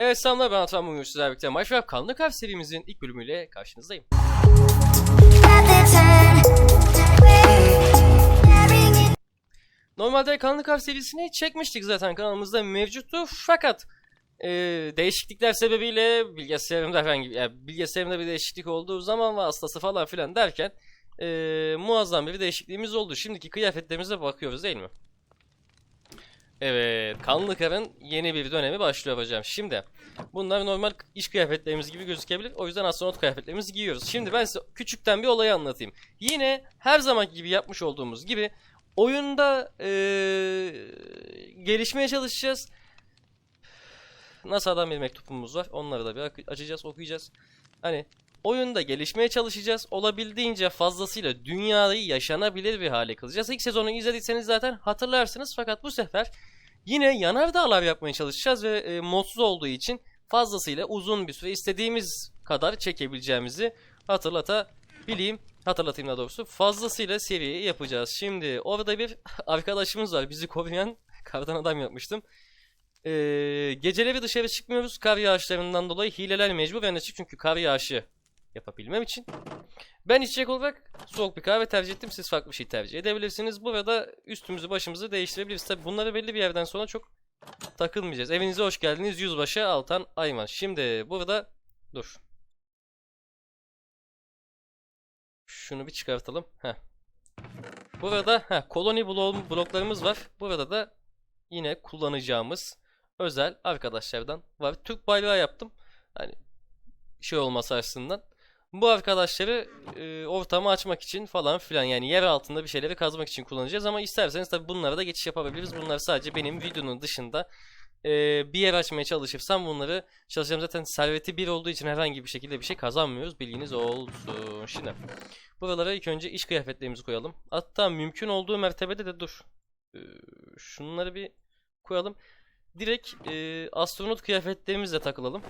Evet selamlar ben Atan bugün sizlerle birlikte Minecraft Kanlı Kalp serimizin ilk bölümüyle karşınızdayım. Normalde Kanlı Kalp serisini çekmiştik zaten kanalımızda mevcuttu fakat e, değişiklikler sebebiyle bilgisayarımda herhangi yani bilgisayarımda bir değişiklik olduğu zaman vasıtası falan filan derken e, muazzam bir değişikliğimiz oldu. Şimdiki kıyafetlerimize bakıyoruz değil mi? Evet, Kanlı Kar'ın yeni bir dönemi başlıyor hocam. Şimdi bunlar normal iş kıyafetlerimiz gibi gözükebilir. O yüzden astronot kıyafetlerimizi giyiyoruz. Şimdi ben size küçükten bir olayı anlatayım. Yine her zamanki gibi yapmış olduğumuz gibi oyunda eee, gelişmeye çalışacağız. NASA'dan bir mektubumuz var. Onları da bir açacağız, okuyacağız. Hani oyunda gelişmeye çalışacağız. Olabildiğince fazlasıyla dünyayı yaşanabilir bir hale kılacağız. İlk sezonu izlediyseniz zaten hatırlarsınız. Fakat bu sefer yine yanardağlar yapmaya çalışacağız ve e, modsuz olduğu için fazlasıyla uzun bir süre istediğimiz kadar çekebileceğimizi hatırlatabileyim. Hatırlatayım daha doğrusu. Fazlasıyla seri yapacağız. Şimdi orada bir arkadaşımız var. Bizi koruyan kardan adam yapmıştım. Ee, geceleri dışarı çıkmıyoruz. Kar yağışlarından dolayı hileler mecburen açık çünkü kar yağışı yapabilmem için. Ben içecek olarak soğuk bir kahve tercih ettim. Siz farklı bir şey tercih edebilirsiniz. Burada üstümüzü başımızı değiştirebiliriz. Tabi bunları belli bir yerden sonra çok takılmayacağız. Evinize hoş geldiniz. Yüzbaşı Altan Ayman. Şimdi burada dur. Şunu bir çıkartalım. Heh. Burada heh, koloni blo- bloklarımız var. Burada da yine kullanacağımız özel arkadaşlardan var. Türk bayrağı yaptım. Hani şey olması açısından. Bu arkadaşları e, ortamı açmak için falan filan yani yer altında bir şeyleri kazmak için kullanacağız ama isterseniz tabi bunlara da geçiş yapabiliriz. Bunlar sadece benim videonun dışında e, bir yer açmaya çalışırsam bunları çalışacağım zaten serveti bir olduğu için herhangi bir şekilde bir şey kazanmıyoruz. Bilginiz olsun. Şimdi buralara ilk önce iş kıyafetlerimizi koyalım. Hatta mümkün olduğu mertebede de dur. E, şunları bir koyalım. Direkt e, astronot kıyafetlerimizle takılalım.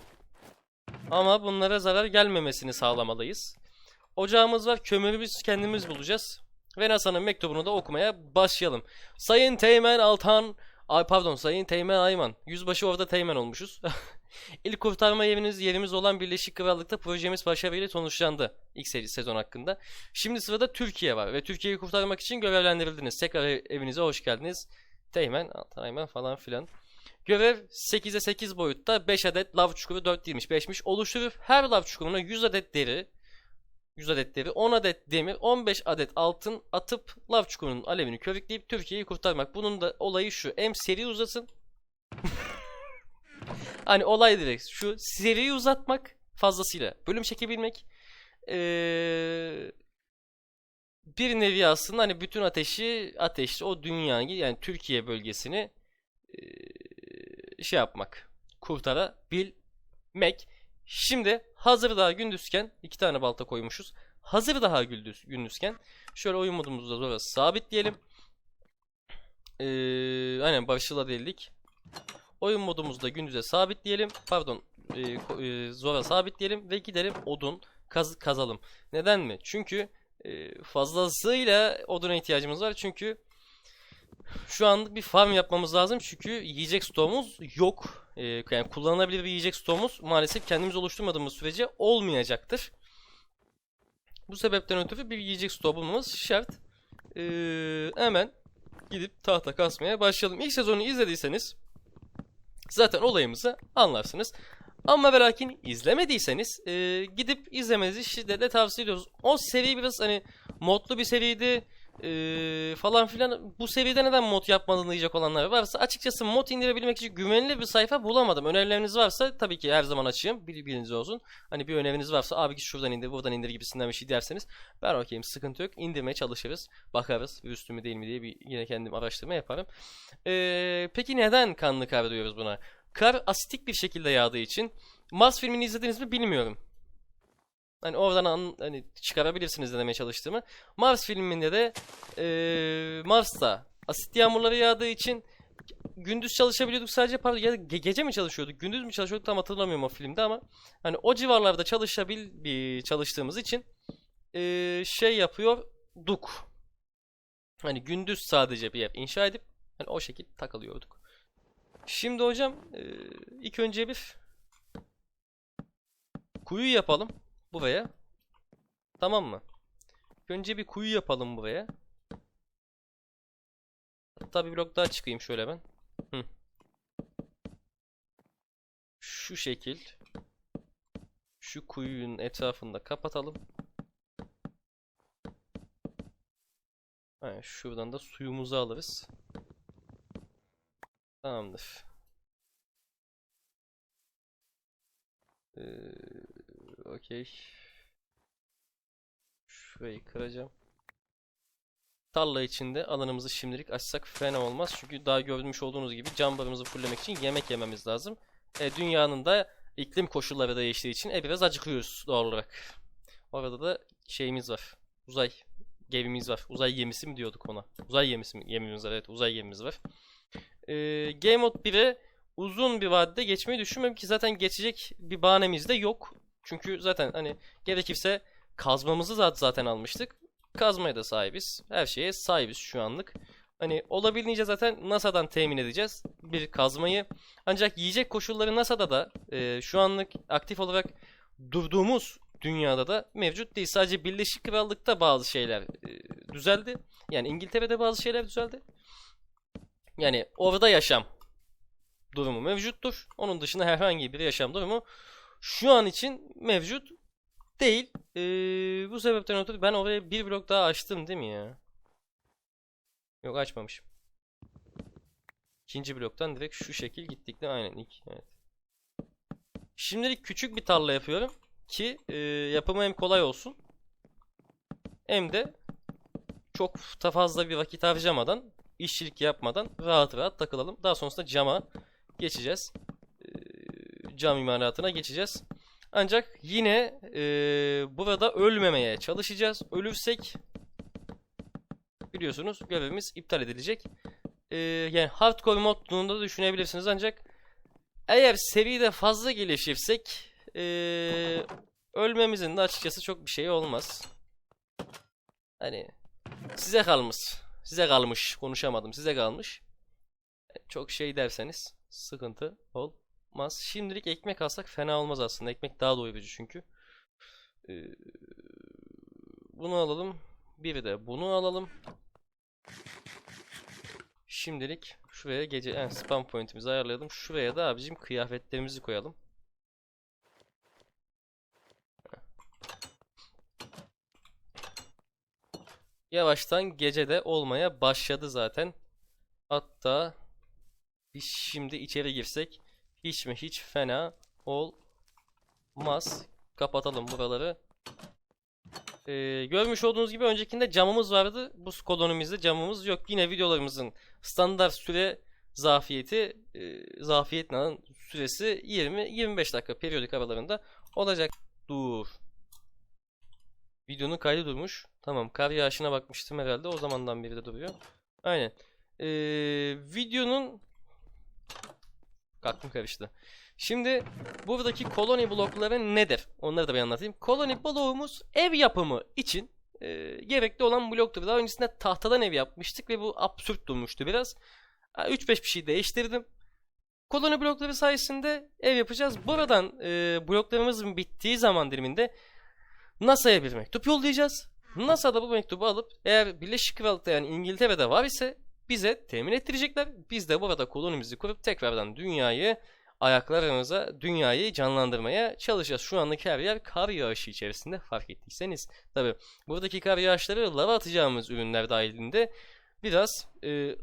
Ama bunlara zarar gelmemesini sağlamalıyız. Ocağımız var, kömürümüz kendimiz bulacağız. Ve NASA'nın mektubunu da okumaya başlayalım. Sayın Teğmen Altan, ay pardon Sayın Teğmen Ayman. Yüzbaşı orada Teğmen olmuşuz. İlk kurtarma yeriniz yerimiz olan Birleşik Krallık'ta projemiz başarıyla sonuçlandı. İlk sezon hakkında. Şimdi sırada Türkiye var ve Türkiye'yi kurtarmak için görevlendirildiniz. Tekrar ev- evinize hoş geldiniz. Teğmen, Altan Ayman falan filan. Görev 8'e 8 boyutta 5 adet lav çukuru 4 değilmiş 5'miş oluşturur. Her lav çukuruna 100 adet deri 100 adet deri 10 adet demir 15 adet altın atıp lav çukurunun alevini körükleyip Türkiye'yi kurtarmak. Bunun da olayı şu hem seri uzasın hani olay direkt şu seriyi uzatmak fazlasıyla bölüm çekebilmek ee, bir nevi aslında hani bütün ateşi ateşli o dünyayı yani Türkiye bölgesini şey yapmak, kurtarabilmek. Şimdi hazır daha gündüzken iki tane balta koymuşuz. Hazır daha gündüz, gündüzken şöyle oyun modumuzda zora sabitleyelim. Eee aynen başla değildik. Oyun modumuzda gündüze sabitleyelim. Pardon, ko- eee, zora sabitleyelim ve gidelim odun kaz kazalım. Neden mi? Çünkü eee, fazlasıyla oduna ihtiyacımız var. Çünkü şu anlık bir farm yapmamız lazım çünkü yiyecek stoğumuz yok. Ee, yani kullanılabilir bir yiyecek stoğumuz maalesef kendimiz oluşturmadığımız sürece olmayacaktır. Bu sebepten ötürü bir yiyecek stoğu bulmamız şart. Ee, hemen gidip tahta kasmaya başlayalım. İlk sezonu izlediyseniz zaten olayımızı anlarsınız. Ama ve lakin izlemediyseniz e, gidip izlemenizi şiddetle tavsiye ediyoruz. O seri biraz hani modlu bir seriydi e, falan filan. Bu seride neden mod yapmadığını diyecek olanlar varsa açıkçası mod indirebilmek için güvenilir bir sayfa bulamadım. Önerileriniz varsa tabii ki her zaman açığım. Bir bilginiz olsun. Hani bir öneriniz varsa abi git şuradan indir buradan indir gibisinden bir şey derseniz ben okeyim sıkıntı yok. İndirmeye çalışırız. Bakarız üstü mü değil mi diye bir yine kendim araştırma yaparım. E, peki neden kanlı kar diyoruz buna? Kar asitik bir şekilde yağdığı için Mars filmini izlediniz mi bilmiyorum. Hani oradan an, hani çıkarabilirsiniz demeye çalıştığımı. Mars filminde de eee Mars'ta asit yağmurları yağdığı için gündüz çalışabiliyorduk sadece pardon ya ge- gece mi çalışıyorduk gündüz mü çalışıyorduk tam hatırlamıyorum o filmde ama hani o civarlarda çalışabil bir çalıştığımız için eee, şey yapıyorduk. Hani gündüz sadece bir ev inşa edip hani o şekilde takılıyorduk. Şimdi hocam eee, ilk önce bir kuyu yapalım buraya. Tamam mı? Önce bir kuyu yapalım buraya. Hatta bir blok daha çıkayım şöyle ben. Hı. Şu şekil. Şu kuyunun etrafını da kapatalım. Ha, şuradan da suyumuzu alırız. Tamamdır. Ee, okey. Şurayı kıracağım. Tarla içinde alanımızı şimdilik açsak fena olmaz. Çünkü daha görmüş olduğunuz gibi cam barımızı fulllemek için yemek yememiz lazım. E, dünyanın da iklim koşulları değiştiği için e, biraz acıkıyoruz doğal olarak. Orada da şeyimiz var. Uzay gemimiz var. Uzay gemisi mi diyorduk ona? Uzay gemisi mi? Gemimiz var. Evet uzay gemimiz var. E, Game Mode 1'e uzun bir vadede geçmeyi düşünmüyorum ki zaten geçecek bir bahanemiz de yok. Çünkü zaten hani gerekirse kazmamızı zaten almıştık. Kazmaya da sahibiz. Her şeye sahibiz şu anlık. Hani olabildiğince zaten NASA'dan temin edeceğiz bir kazmayı. Ancak yiyecek koşulları NASA'da da e, şu anlık aktif olarak durduğumuz dünyada da mevcut değil. Sadece Birleşik Krallık'ta bazı şeyler e, düzeldi. Yani İngiltere'de bazı şeyler düzeldi. Yani orada yaşam durumu mevcuttur. Onun dışında herhangi bir yaşam durumu şu an için mevcut değil. Ee, bu sebepten ötürü ben oraya bir blok daha açtım değil mi ya? Yok açmamışım. İkinci bloktan direkt şu şekil gittik de aynen ilk. Evet. Şimdilik küçük bir tarla yapıyorum ki e, yapımı hem kolay olsun hem de çok fazla bir vakit harcamadan işçilik yapmadan rahat rahat takılalım. Daha sonrasında cama geçeceğiz. Cam imalatına geçeceğiz. Ancak yine e, burada ölmemeye çalışacağız. Ölürsek biliyorsunuz görevimiz iptal edilecek. E, yani hardcore modunda da düşünebilirsiniz ancak eğer seride fazla gelişirsek e, ölmemizin de açıkçası çok bir şey olmaz. Hani size kalmış. Size kalmış. Konuşamadım. Size kalmış. Çok şey derseniz sıkıntı olmaz. Şimdilik ekmek alsak fena olmaz aslında. Ekmek daha doyurucu çünkü. Ee, bunu alalım. Bir de bunu alalım. Şimdilik şuraya gece yani spam pointimizi ayarlayalım. Şuraya da abicim kıyafetlerimizi koyalım. Yavaştan gecede olmaya başladı zaten. Hatta biz şimdi içeri girsek hiç mi hiç fena olmaz. Kapatalım buraları. Ee, görmüş olduğunuz gibi öncekinde camımız vardı. Bu kolonimizde camımız yok. Yine videolarımızın standart süre zafiyeti e, zafiyet süresi 20-25 dakika periyodik aralarında olacak. Dur. Videonun kaydı durmuş. Tamam kar yağışına bakmıştım herhalde. O zamandan beri de duruyor. Aynen. Ee, videonun aklım karıştı. Şimdi buradaki koloni blokları nedir? Onları da bir anlatayım. Koloni bloğumuz ev yapımı için e, gerekli olan bloktur. Daha öncesinde tahtadan ev yapmıştık ve bu absürt durmuştu biraz. 3-5 bir şey değiştirdim. Koloni blokları sayesinde ev yapacağız. Buradan e, bloklarımızın bittiği zaman diliminde NASA'ya bir mektup yollayacağız. NASA da bu mektubu alıp eğer Birleşik Krallık'ta yani İngiltere'de var ise bize temin ettirecekler. Biz de burada kolonimizi kurup tekrardan dünyayı ayaklarımıza dünyayı canlandırmaya çalışacağız. Şu anlık her yer kar yağışı içerisinde fark ettiyseniz. Tabi buradaki kar yağışları lava atacağımız ürünler dahilinde biraz e,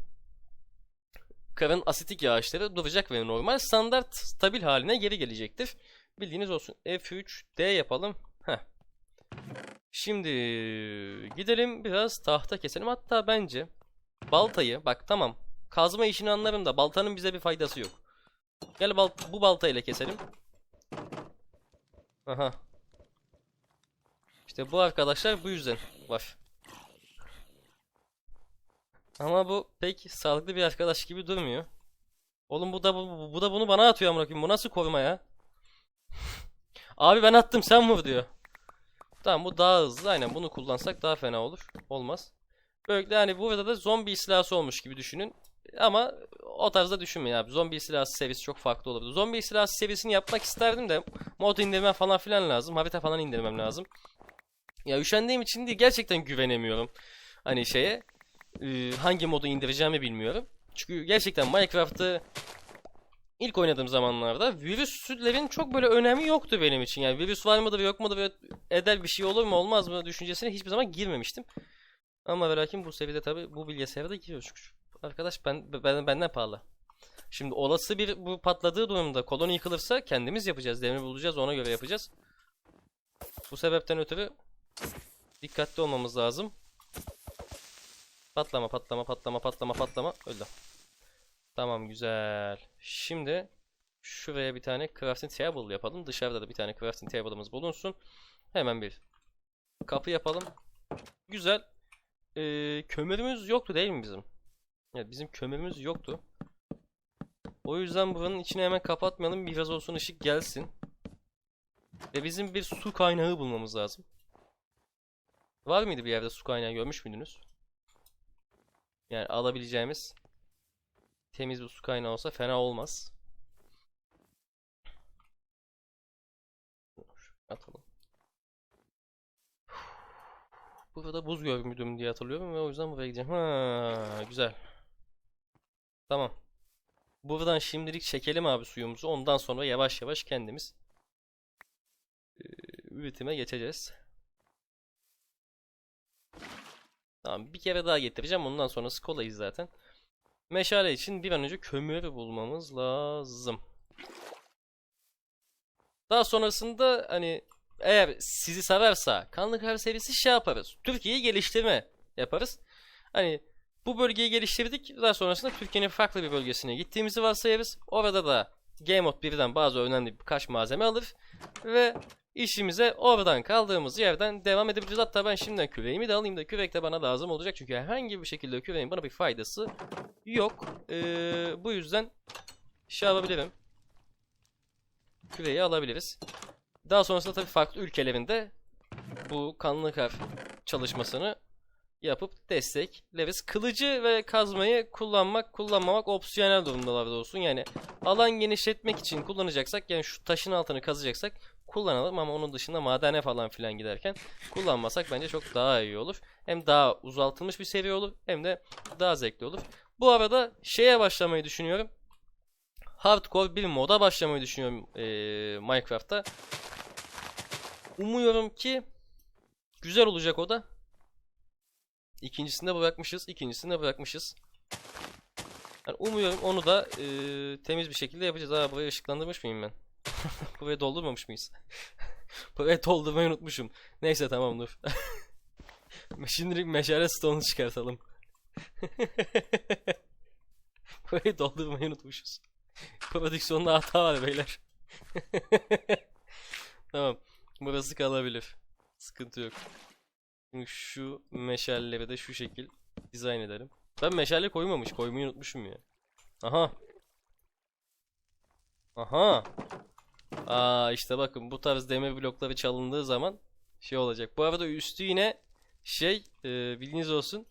karın asitik yağışları duracak ve normal standart stabil haline geri gelecektir. Bildiğiniz olsun. F3D yapalım. Heh. Şimdi gidelim biraz tahta keselim. Hatta bence baltayı bak tamam kazma işini anlarım da baltanın bize bir faydası yok. Gel bal bu baltayla keselim. Aha. İşte bu arkadaşlar bu yüzden var. Ama bu pek sağlıklı bir arkadaş gibi durmuyor. Oğlum bu da bu, bu da bunu bana atıyor amına. Bu nasıl koruma ya? Abi ben attım sen vur diyor. Tamam bu daha hızlı. Aynen bunu kullansak daha fena olur. Olmaz. Böylelikle hani burada da zombi istilası olmuş gibi düşünün. Ama o tarzda düşünmeyin abi. Zombi istilası serisi çok farklı olurdu. Zombi istilası serisini yapmak isterdim de mod indirmem falan filan lazım. Harita falan indirmem lazım. Ya üşendiğim için değil gerçekten güvenemiyorum. Hani şeye e, hangi modu indireceğimi bilmiyorum. Çünkü gerçekten Minecraft'ı ilk oynadığım zamanlarda virüslerin çok böyle önemi yoktu benim için. Yani virüs var mıdır yok mudur eder bir şey olur mu olmaz mı düşüncesine hiçbir zaman girmemiştim. Ama ve lakin bu seviyede tabi bu bilgisayara da giriyor çünkü. Arkadaş ben, ben benden pahalı. Şimdi olası bir bu patladığı durumda koloni yıkılırsa kendimiz yapacağız. Demir bulacağız ona göre yapacağız. Bu sebepten ötürü dikkatli olmamız lazım. Patlama patlama patlama patlama patlama öldü. Tamam güzel. Şimdi şuraya bir tane crafting table yapalım. Dışarıda da bir tane crafting table'ımız bulunsun. Hemen bir kapı yapalım. Güzel. Ee, kömürümüz yoktu değil mi bizim? Evet bizim kömürümüz yoktu. O yüzden buranın içine hemen kapatmayalım. Biraz olsun ışık gelsin. Ve bizim bir su kaynağı bulmamız lazım. Var mıydı bir yerde su kaynağı görmüş müydünüz? Yani alabileceğimiz temiz bir su kaynağı olsa fena olmaz. Atalım. Burada buz görmüyordum diye hatırlıyorum ve o yüzden buraya gideceğim. Ha, güzel. Tamam. Buradan şimdilik çekelim abi suyumuzu. Ondan sonra yavaş yavaş kendimiz üretime geçeceğiz. Tamam bir kere daha getireceğim. Ondan sonrası kolayız zaten. Meşale için bir an önce kömür bulmamız lazım. Daha sonrasında hani eğer sizi severse Kanlı Kar serisi şey yaparız. Türkiye'yi geliştirme yaparız. Hani bu bölgeyi geliştirdik. Daha sonrasında Türkiye'nin farklı bir bölgesine gittiğimizi varsayarız. Orada da Game Mode 1'den bazı önemli birkaç malzeme alır. Ve işimize oradan kaldığımız yerden devam edebiliriz. Hatta ben şimdiden küreğimi de alayım da kürek de bana lazım olacak. Çünkü herhangi bir şekilde küreğin bana bir faydası yok. Ee, bu yüzden şey yapabilirim. Küreği alabiliriz. Daha sonrasında tabii farklı ülkelerinde bu kanlı kar çalışmasını yapıp destekleriz. Kılıcı ve kazmayı kullanmak, kullanmamak opsiyonel durumdalarda olsun. Yani alan genişletmek için kullanacaksak yani şu taşın altını kazacaksak kullanalım ama onun dışında madene falan filan giderken kullanmasak bence çok daha iyi olur. Hem daha uzaltılmış bir seri olur hem de daha zevkli olur. Bu arada şeye başlamayı düşünüyorum. Hardcore bir moda başlamayı düşünüyorum ee, Minecraft'ta. Umuyorum ki güzel olacak o da. İkincisinde bırakmışız. ikincisinde bırakmışız. Yani umuyorum onu da e, temiz bir şekilde yapacağız. Aa burayı ışıklandırmış mıyım ben? burayı doldurmamış mıyız? burayı doldurmayı unutmuşum. Neyse tamam dur. Şimdilik meşale stone'u çıkartalım. burayı doldurmayı unutmuşuz. Prodüksiyonda hata var beyler. tamam. Burası kalabilir. Sıkıntı yok. Şimdi şu meşalleri de şu şekil dizayn edelim. Ben meşale koymamış. Koymayı unutmuşum ya. Aha. Aha. Aa işte bakın bu tarz demir blokları çalındığı zaman şey olacak. Bu arada üstü yine şey e, bilginiz olsun.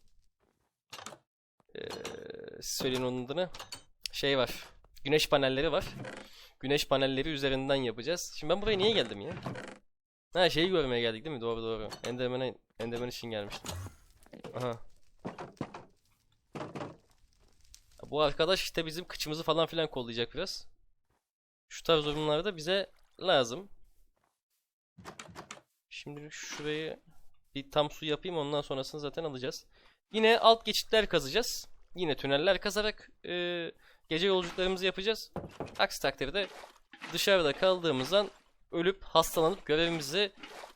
E, söyleyin onun adını. Şey var. Güneş panelleri var. Güneş panelleri üzerinden yapacağız. Şimdi ben buraya niye geldim ya? Ha şeyi görmeye geldik değil mi? Doğru doğru. Enderman'e Enderman için gelmiştim. Aha. Bu arkadaş işte bizim kıçımızı falan filan kollayacak biraz. Şu tarz durumlarda bize lazım. Şimdi şurayı bir tam su yapayım ondan sonrasını zaten alacağız. Yine alt geçitler kazacağız. Yine tüneller kazarak e, gece yolculuklarımızı yapacağız. Aksi takdirde dışarıda kaldığımızdan ölüp hastalanıp görevimizi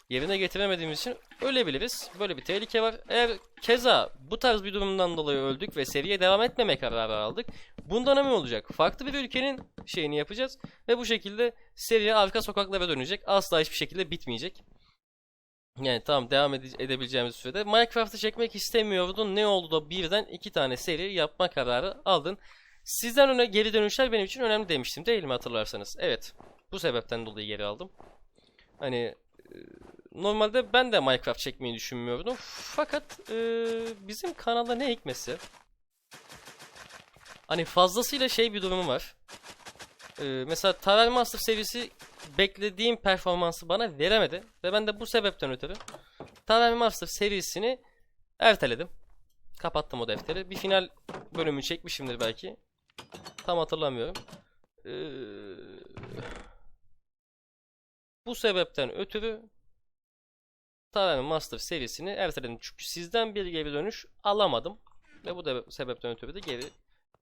yerine getiremediğimiz için ölebiliriz. Böyle bir tehlike var. Eğer keza bu tarz bir durumdan dolayı öldük ve seriye devam etmeme kararı aldık. Bundan ne olacak? Farklı bir ülkenin şeyini yapacağız ve bu şekilde seriye arka sokaklara dönecek. Asla hiçbir şekilde bitmeyecek. Yani tamam devam ede- edebileceğimiz sürede. Minecraft'ı çekmek istemiyordun. Ne oldu da birden iki tane seri yapma kararı aldın. Sizden öne geri dönüşler benim için önemli demiştim değil mi hatırlarsanız? Evet. Bu sebepten dolayı geri aldım. Hani e, normalde ben de Minecraft çekmeyi düşünmüyordum. Fakat e, bizim kanalda ne hikmesi? hani fazlasıyla şey bir durumu var. Ee, mesela Tower Master serisi beklediğim performansı bana veremedi. Ve ben de bu sebepten ötürü Tower Master serisini erteledim. Kapattım o defteri. Bir final bölümü çekmişimdir belki. Tam hatırlamıyorum. Ee, bu sebepten ötürü Tower Master serisini erteledim. Çünkü sizden bir geri dönüş alamadım. Ve bu da sebepten ötürü de geri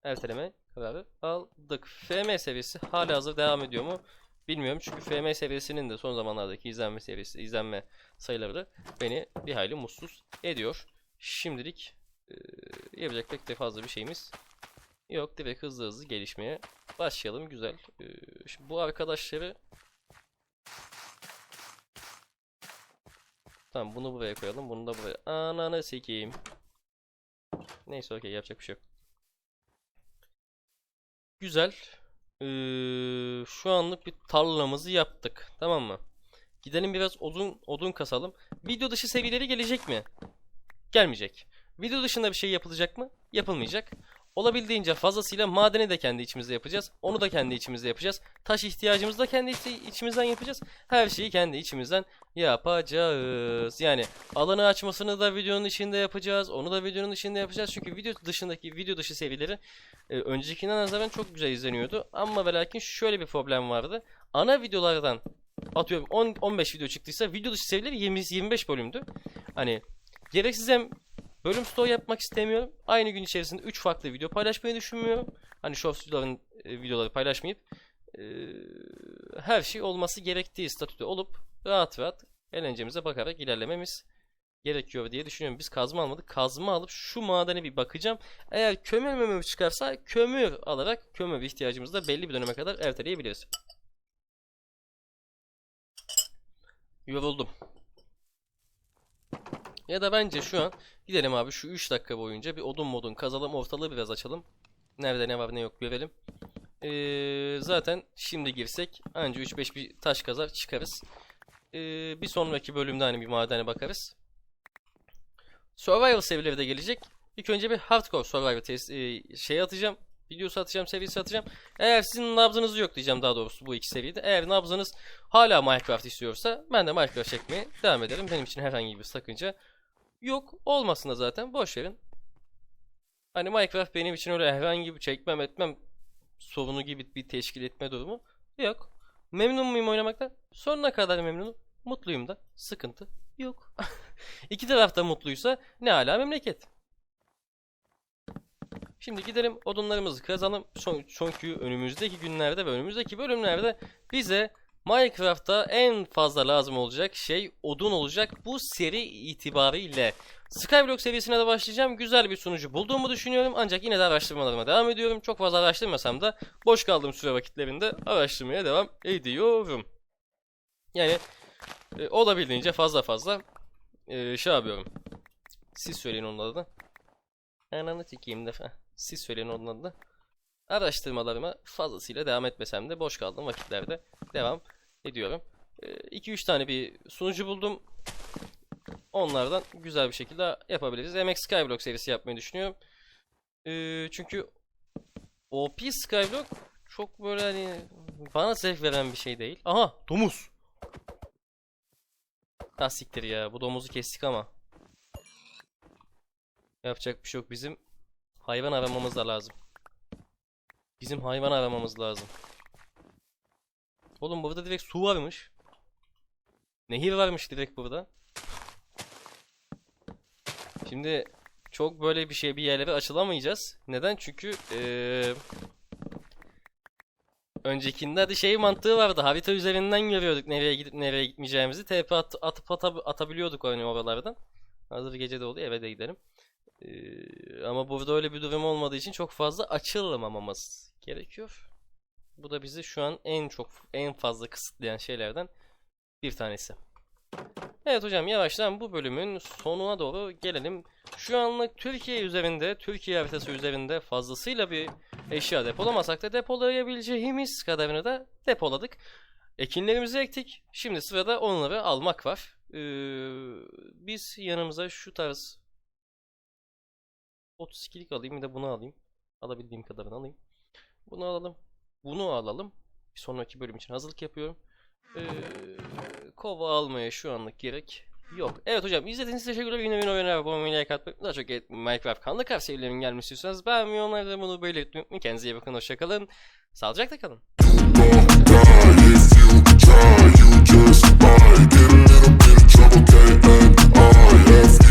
erteleme kararı aldık. FM seviyesi hala hazır devam ediyor mu? Bilmiyorum çünkü FM seviyesinin de son zamanlardaki izlenme seviyesi, izlenme sayıları da beni bir hayli mutsuz ediyor. Şimdilik e, yapacak pek de fazla bir şeyimiz yok. Direkt hızlı hızlı gelişmeye başlayalım. Güzel. E, şimdi bu arkadaşları Tamam bunu buraya koyalım. Bunu da buraya. Ananı sikeyim. Neyse okey yapacak bir şey yok. Güzel. Ee, şu anlık bir tarlamızı yaptık. Tamam mı? Gidelim biraz odun odun kasalım. Video dışı seviyeleri gelecek mi? Gelmeyecek. Video dışında bir şey yapılacak mı? Yapılmayacak. Olabildiğince fazlasıyla madeni de kendi içimizde yapacağız. Onu da kendi içimizde yapacağız. Taş ihtiyacımızı da kendi içi- içimizden yapacağız. Her şeyi kendi içimizden yapacağız. Yani alanı açmasını da videonun içinde yapacağız. Onu da videonun içinde yapacağız. Çünkü video dışındaki video dışı serileri e, öncekinden nazaran çok güzel izleniyordu. Ama ve lakin şöyle bir problem vardı. Ana videolardan atıyorum 10 15 video çıktıysa video dışı serileri 20 25 bölümdü. Hani gereksiz hem bölüm story yapmak istemiyorum. Aynı gün içerisinde 3 farklı video paylaşmayı düşünmüyorum. Hani shorts'ların e, videoları paylaşmayıp e, her şey olması gerektiği statüde olup rahat rahat eğlencemize bakarak ilerlememiz gerekiyor diye düşünüyorum. Biz kazma almadık. Kazma alıp şu madene bir bakacağım. Eğer kömür mömür çıkarsa kömür alarak kömür ihtiyacımızı da belli bir döneme kadar erteleyebiliriz. Yoruldum. Ya da bence şu an gidelim abi şu 3 dakika boyunca bir odun modun kazalım ortalığı biraz açalım. Nerede ne var ne yok görelim. Ee, zaten şimdi girsek anca 3-5 bir taş kazar çıkarız. Ee, bir sonraki bölümde hani bir madene bakarız. Survival seviyeleri de gelecek. İlk önce bir hardcore survival test, e, şey atacağım. Videosu atacağım, seviyesi atacağım. Eğer sizin nabzınız yok diyeceğim daha doğrusu bu iki seride. Eğer nabzınız hala Minecraft istiyorsa ben de Minecraft çekmeye devam ederim. Benim için herhangi bir sakınca yok. Olmasın zaten boş verin. Hani Minecraft benim için öyle herhangi bir çekmem etmem sorunu gibi bir teşkil etme durumu yok. Memnun muyum oynamaktan? Sonuna kadar memnunum. Mutluyum da. Sıkıntı yok. İki taraf da mutluysa ne ala memleket. Şimdi gidelim odunlarımızı kazalım. Çünkü önümüzdeki günlerde ve önümüzdeki bölümlerde bize Minecraft'ta en fazla lazım olacak şey odun olacak bu seri itibariyle. Skyblock seviyesine de başlayacağım. Güzel bir sunucu bulduğumu düşünüyorum. Ancak yine de araştırmalarıma devam ediyorum. Çok fazla araştırmasam da boş kaldığım süre vakitlerinde araştırmaya devam ediyorum. Yani e, olabildiğince fazla fazla e, şey yapıyorum. Siz söyleyin onun adını. Ananı sikeyim de. Heh, Siz söyleyin onun adını. Araştırmalarıma fazlasıyla devam etmesem de boş kaldığım vakitlerde devam ediyorum. 2-3 tane bir sunucu buldum. Onlardan güzel bir şekilde yapabiliriz. MX Skyblock serisi yapmayı düşünüyorum. E, çünkü OP Skyblock çok böyle hani bana zevk veren bir şey değil. Aha domuz. Ha ya bu domuzu kestik ama. Yapacak bir şey yok bizim hayvan aramamız da lazım. Bizim hayvan aramamız lazım. Oğlum burada direkt su varmış. Nehir varmış direkt burada. Şimdi çok böyle bir şey bir yerlere açılamayacağız. Neden? Çünkü eee öncekinde de şey mantığı vardı. Harita üzerinden görüyorduk nereye gidip nereye gitmeyeceğimizi. TP at, atıp atab- atabiliyorduk hani oralardan. Hazır gece de oluyor eve de gidelim. Ee, ama burada öyle bir durum olmadığı için çok fazla açılmamamız gerekiyor. Bu da bizi şu an en çok en fazla kısıtlayan şeylerden bir tanesi. Evet hocam yavaştan bu bölümün sonuna doğru gelelim. Şu anlık Türkiye üzerinde, Türkiye haritası üzerinde fazlasıyla bir eşya depolamasak da depolayabileceğimiz kadarını da depoladık. Ekinlerimizi ektik. Şimdi sırada onları almak var. Ee, biz yanımıza şu tarz 32'lik alayım bir de bunu alayım. Alabildiğim kadarını alayım. Bunu alalım. Bunu alalım. Bir sonraki bölüm için hazırlık yapıyorum. Ee, kova almaya şu anlık gerek yok. Evet hocam izlediğiniz için teşekkürler. Yine beni oyuna abone olmayı, like atmayı, daha çok Minecraft kanlı kar serilerinin gelmesi istiyorsanız ben ve bunu belirtmeyi unutmayın. Kendinize iyi bakın, hoşçakalın. Sağlıcakla kalın. just might get a little bit of trouble. K-N-I-F.